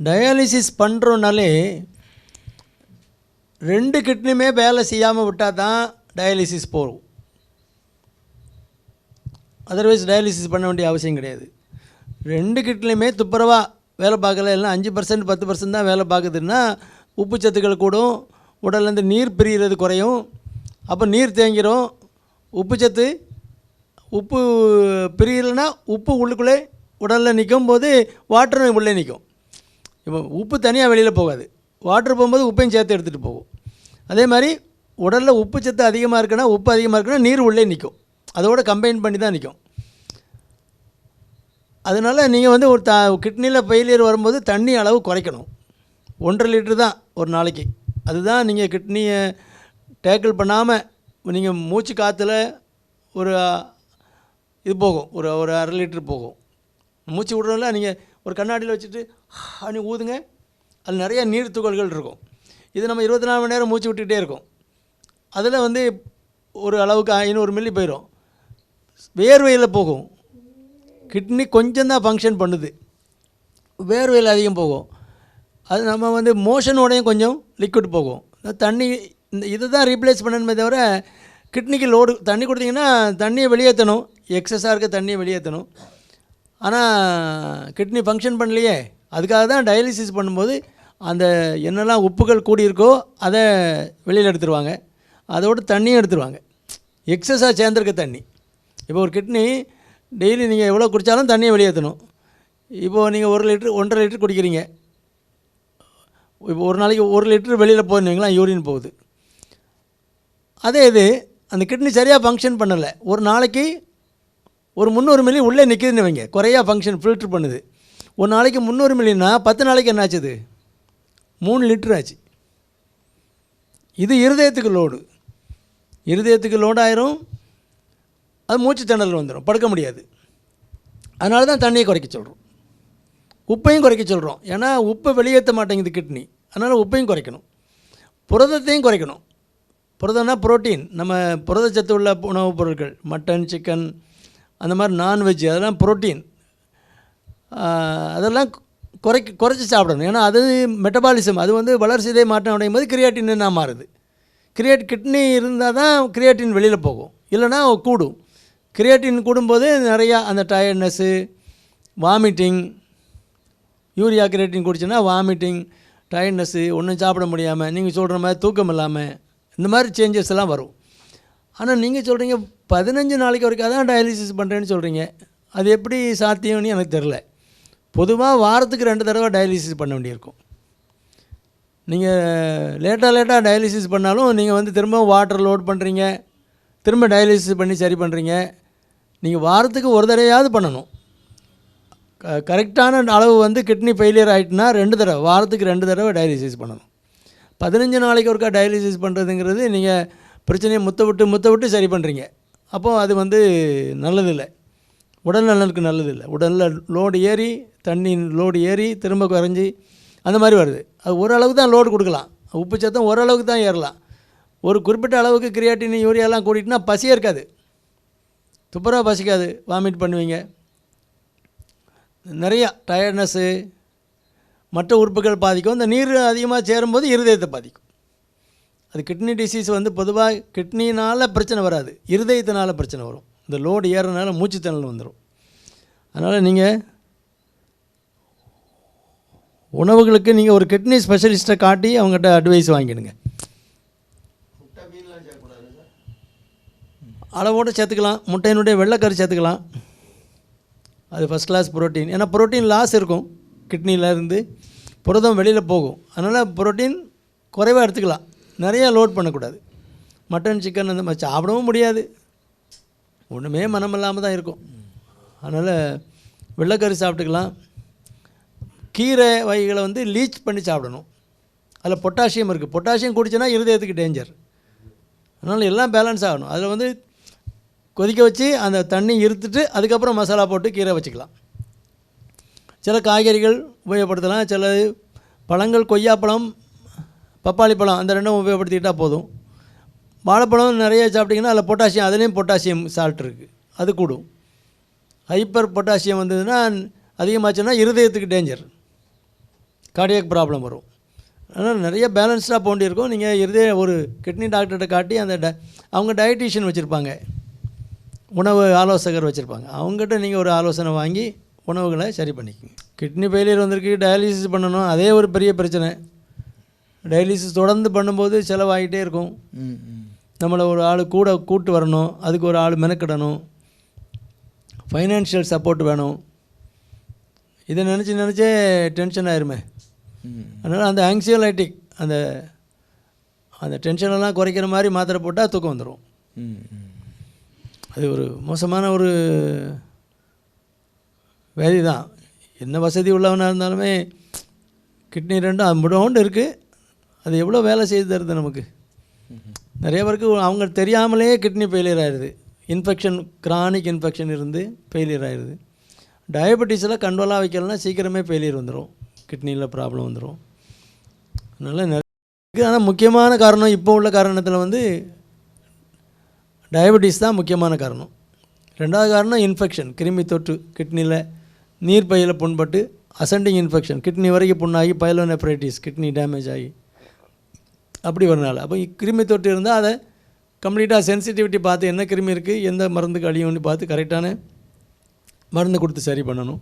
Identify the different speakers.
Speaker 1: Dialysis பண்ணுறோனாலே ரெண்டு கிட்னியுமே வேலை செய்யாமல் விட்டால் தான் டயாலிசிஸ் போகும். அதர்வைஸ் டயாலிசிஸ் பண்ண வேண்டிய அவசியம் கிடையாது. ரெண்டு கிட்னிலையுமே துப்புரவாக வேலை பார்க்கல எல்லாம் அஞ்சு பர்சன்ட் பத்து பர்சன்ட் தான் வேலை பார்க்குதுன்னா உப்பு சத்துக்கள் கூடும் உடல்லேருந்து நீர் பிரிகிறது குறையும். அப்போ நீர் தேங்கிரும் உப்பு சத்து உப்பு பிரியலைன்னா உப்பு உள்ளுக்குள்ளே உடலில் நிற்கும் போது வாட்டரும் உள்ளே நிற்கும் இப்போ உப்பு தனியாக வெளியில் போகாது. வாட்டர் போகும்போது உப்பையும் சேர்த்து எடுத்துகிட்டு போகும். அதே மாதிரி உடலில் உப்பு சத்து அதிகமாக இருக்குன்னா உப்பு அதிகமாக இருக்குன்னா நீர் உள்ளே நிற்கும் அதோட கம்பைன் பண்ணி தான் நிற்கும் அதனால் நீங்கள் வந்து ஒரு த கிட்னியில் ஃபெயிலியர் வரும்போது தண்ணி அளவு குறைக்கணும். ஒன்றரை லிட்டர் தான் ஒரு நாளைக்கு. அதுதான் நீங்கள் கிட்னியை டேக்கிள் பண்ணாமல் நீங்கள் மூச்சு காற்றுல ஒரு இது போகும். ஒரு ஒரு அரை லிட்டர் போகும். மூச்சு விட்றதுல நீங்கள் ஒரு கண்ணாடியில் வச்சுட்டு அப்படி ஊதுங்க. அதில் நிறைய நீர் துகள்கள் இருக்கும். இது நம்ம இருபத்தி நாலு மணி நேரம் மூச்சு விட்டுக்கிட்டே இருக்கும். அதில் வந்து ஒரு அளவுக்கு ஐநூறு மில்லி போயிடும் வேர்வையில் போகும். கிட்னி கொஞ்சம் தான் ஃபங்க்ஷன் பண்ணுது. வேர்வையில் அதிகம் போகும். அது நம்ம வந்து மோஷனோடையும் கொஞ்சம் லிக்விட் போகும். தண்ணி இந்த இதை தான் ரீப்ளேஸ் பண்ணணுமே தவிர கிட்னிக்கு லோடு தண்ணி கொடுத்தீங்கன்னா தண்ணியை வெளியேற்றணும் எக்ஸஸாக இருக்க தண்ணியை வெளியேற்றணும் ஆனால் கிட்னி ஃபங்க்ஷன் பண்ணலையே. அதுக்காக தான் டயாலிசிஸ் பண்ணும்போது அந்த என்னெல்லாம் உப்புகள் கூடியிருக்கோ அதை வெளியில் எடுத்துருவாங்க. அதோட தண்ணியும் எடுத்துருவாங்க. எக்ஸஸாக சேர்ந்துருக்க தண்ணி. இப்போ ஒரு கிட்னி டெய்லி நீங்கள் எவ்வளோ குடித்தாலும் தண்ணியை வெளியேற்றணும் இப்போது நீங்கள் ஒரு லிட்ரு ஒன்றரை லிட்டர் குடிக்கிறீங்க. இப்போ ஒரு நாளைக்கு ஒரு லிட்ரு வெளியில் போயிருந்தீங்களா யூரின் போகுது. அதே இது அந்த கிட்னி சரியாக ஃபங்க்ஷன் பண்ணலை. ஒரு நாளைக்கு ஒரு முந்நூறு மில்லி உள்ளே நிற்கிதுன்னு வைங்க. குறையா ஃபங்க்ஷன் ஃபில்ட்ரு பண்ணுது. ஒரு நாளைக்கு முந்நூறு மில்லியன்னா பத்து நாளைக்கு என்ன ஆச்சுது மூணு லிட்டர் ஆச்சு. இது இருதயத்துக்கு லோடு இருதயத்துக்கு லோடு ஆயிரும். அது மூச்சு திணறல் வந்துடும் படுக்க முடியாது. அதனால தான் தண்ணியை குறைக்க சொல்கிறோம் உப்பையும் குறைக்க சொல்கிறோம் ஏன்னா உப்பை வெளியேற்ற மாட்டேங்குது கிட்னி அதனால் உப்பையும் குறைக்கணும். புரதத்தையும் குறைக்கணும். புரதம்னா புரோட்டீன் நம்ம புரதச்சத்து உள்ள உணவுப் பொருட்கள். மட்டன் சிக்கன் அந்த மாதிரி நான்வெஜ் அதெல்லாம் புரோட்டீன் அதெல்லாம் குறைக்க குறைச்சி சாப்பிடணும். ஏன்னா அது மெட்டபாலிசம் அது வந்து வளர்ச்சிதை மாற்றம் அடையும் போது கிரியாட்டின்னா மாறுது. கிரியேட் கிட்னி இருந்தால் தான் கிரியாட்டின் வெளியில் போகும். இல்லைன்னா கூடும். கிரியாட்டின் கூடும்போது நிறையா அந்த டயர்ட்னஸ்ஸு வாமிட்டிங் யூரியா கிரியேட்டின் குடிச்சுன்னா வாமிட்டிங் டயர்ட்னஸ்ஸு ஒன்றும் சாப்பிட முடியாமல் நீங்கள் சொல்கிற மாதிரி தூக்கம் இல்லாமல் இந்த மாதிரி சேஞ்சஸ் எல்லாம் வரும். ஆனால் நீங்கள் சொல்கிறீங்க பதினஞ்சு நாளைக்கு வரைக்கும் அதான் டயாலிசிஸ் பண்ணுறேன்னு சொல்கிறீங்க அது எப்படி சாத்தியம்னு எனக்கு தெரில பொதுவாக வாரத்துக்கு ரெண்டு தடவை டயாலிசிஸ் பண்ண வேண்டியிருக்கும். நீங்கள் லேட்டாக லேட்டாக டயாலிசிஸ் பண்ணாலும் நீங்கள் வந்து திரும்ப வாட்டர் லோட் பண்ணுறீங்க திரும்ப டயாலிசிஸ் பண்ணி சரி பண்ணுறீங்க நீங்கள் வாரத்துக்கு ஒரு தடவையாவது பண்ணணும். க கரெக்டான அளவு வந்து கிட்னி ஃபெயிலியர் ஆகிட்டுனா ரெண்டு தடவை வாரத்துக்கு ரெண்டு தடவை டயாலிசிஸ் பண்ணணும். பதினஞ்சு நாளைக்கு ஒருக்கா டயாலிசிஸ் பண்ணுறதுங்கிறது நீங்கள் பிரச்சனையை முத்த விட்டு முத்த விட்டு சரி பண்ணுறீங்க அப்போது அது வந்து நல்லதில்லை. உடல் நலனுக்கு நல்லதில்லை. உடலில் லோடு ஏறி தண்ணி லோடு ஏறி திரும்ப குறைஞ்சி அந்த மாதிரி வருது. அது ஓரளவுக்கு தான் லோடு கொடுக்கலாம். உப்பு சத்தம் ஓரளவுக்கு தான் ஏறலாம். ஒரு குறிப்பிட்ட அளவுக்கு கிரியாட்டின் யூரியாலாம் கூட்டிட்டுனா பசியே இருக்காது. துப்புரவாக பசிக்காது. வாமிட் பண்ணுவீங்க. நிறையா டயர்ட்னஸ்ஸு மற்ற உறுப்புகள் பாதிக்கும். இந்த நீர் அதிகமாக சேரும்போது இருதயத்தை பாதிக்கும். அது கிட்னி டிசீஸ் வந்து பொதுவாக கிட்னினால் பிரச்சனை வராது. இருதயத்தினால பிரச்சனை வரும். இந்த லோடு ஏறனால மூச்சுத்திணல் வந்துடும் அதனால் நீங்கள் உணவுகளுக்கு நீங்கள் ஒரு கிட்னி ஸ்பெஷலிஸ்ட்டை காட்டி அவங்ககிட்ட அட்வைஸ் வாங்கிடுங்க. அளவோடு சேர்த்துக்கலாம் முட்டையினுடைய வெள்ளைக்கறி சேர்த்துக்கலாம். அது ஃபஸ்ட் கிளாஸ் புரோட்டீன் ஏன்னா புரோட்டீன் லாஸ் இருக்கும் கிட்னியிலேருந்து புரதம் வெளியில் போகும். அதனால் ப்ரோட்டீன் குறைவாக எடுத்துக்கலாம். நிறையா லோட் பண்ணக்கூடாது. மட்டன் சிக்கன் அந்த மாதிரி சாப்பிடவும் முடியாது. ஒன்றுமே மனம் இல்லாமல் தான் இருக்கும். அதனால் வெள்ளைக்கறி சாப்பிட்டுக்கலாம். கீரை வகைகளை வந்து லீச் பண்ணி சாப்பிடணும். அதில் பொட்டாசியம் இருக்குது பொட்டாசியம் குடிச்சோன்னா இருதயத்துக்கு டேஞ்சர் அதனால் எல்லாம் பேலன்ஸ் ஆகணும். அதில் வந்து கொதிக்க வச்சு அந்த தண்ணி இருத்துட்டு அதுக்கப்புறம் மசாலா போட்டு கீரை வச்சுக்கலாம். சில காய்கறிகள் உபயோகப்படுத்தலாம். சில பழங்கள் கொய்யாப்பழம் பப்பாளி பழம் அந்த ரெண்டும் உபயோகப்படுத்திக்கிட்டால் போதும். வாழைப்பழம் நிறைய சாப்பிட்டிங்கன்னா அதில் பொட்டாசியம் அதுலேயும் பொட்டாசியம் சால்ட் இருக்குது அது கூடும். ஹைப்பர் பொட்டாசியம் வந்ததுன்னா அதிகமாச்சுன்னா இருதயத்துக்கு டேஞ்சர் கார்டியாக் ப்ராப்ளம் வரும். அதனால் நிறைய பேலன்ஸ்டாக போண்டி இருக்கும் நீங்கள் இருதய ஒரு கிட்னி டாக்டர்கிட்ட காட்டி அந்த ட அவங்க டயட்டீஷியன் வச்சுருப்பாங்க. உணவு ஆலோசகர் வச்சுருப்பாங்க. அவங்ககிட்ட நீங்கள் ஒரு ஆலோசனை வாங்கி உணவுகளை சரி பண்ணிக்கோங்க. கிட்னி ஃபெயிலியர் வந்திருக்கு டயாலிசிஸ் பண்ணணும் அதே ஒரு பெரிய பிரச்சனை. டயாலிசிஸ் தொடர்ந்து பண்ணும்போது செலவாகிட்டே இருக்கும்.
Speaker 2: ம்.
Speaker 1: நம்மளை ஒரு ஆள் கூட கூட்டு வரணும் அதுக்கு ஒரு ஆள் மெனக்கிடணும். ஃபைனான்ஷியல் சப்போர்ட் வேணும். இதை நினச்சி நினச்சே டென்ஷன் ஆயிருமே. அதனால் அந்த ஆங்ஸியோலைட்டிக் அந்த அந்த டென்ஷனெல்லாம் குறைக்கிற மாதிரி மாத்திரை போட்டால் தூக்கம் வந்துடும் அது ஒரு மோசமான ஒரு வேதி தான் என்ன வசதி உள்ளவனாக இருந்தாலுமே கிட்னி ரெண்டும் அது முடோண்டு இருக்குது அது எவ்வளோ வேலை செய்து தருது நமக்கு? நிறைய பேருக்கு அவங்க தெரியாமலே கிட்னி ஃபெயிலியர் ஆயிடுது. இன்ஃபெக்ஷன் கிரானிக் இன்ஃபெக்ஷன் இருந்து ஃபெயிலியர் ஆயிடுது. டயபெட்டிஸில் கண்ட்ரோலாக வைக்கலன்னா சீக்கிரமே ஃபெயிலியர் வந்துடும் கிட்னியில் ப்ராப்ளம் வந்துடும் அதனால் நிறைய ஆனால் முக்கியமான காரணம் இப்போ உள்ள காரணத்தில் வந்து டயபெட்டிஸ் தான் முக்கியமான காரணம். ரெண்டாவது காரணம் இன்ஃபெக்ஷன் கிருமி தொற்று கிட்னியில் நீர்ப்பையில் புண்பட்டு அசண்டிங் இன்ஃபெக்ஷன் கிட்னி வரைக்கும் புண்ணாகி பைலோனெப்ரைட்டிஸ் கிட்னி டேமேஜ் ஆகி அப்படி வரனால அப்போ கிருமி தொற்று இருந்தால் அதை கம்ப்ளீட்டாக சென்சிட்டிவிட்டி பார்த்து என்ன கிருமி இருக்குது எந்த மருந்துக்கு அழியும்னு பார்த்து கரெக்டான மருந்து கொடுத்து சரி பண்ணணும்.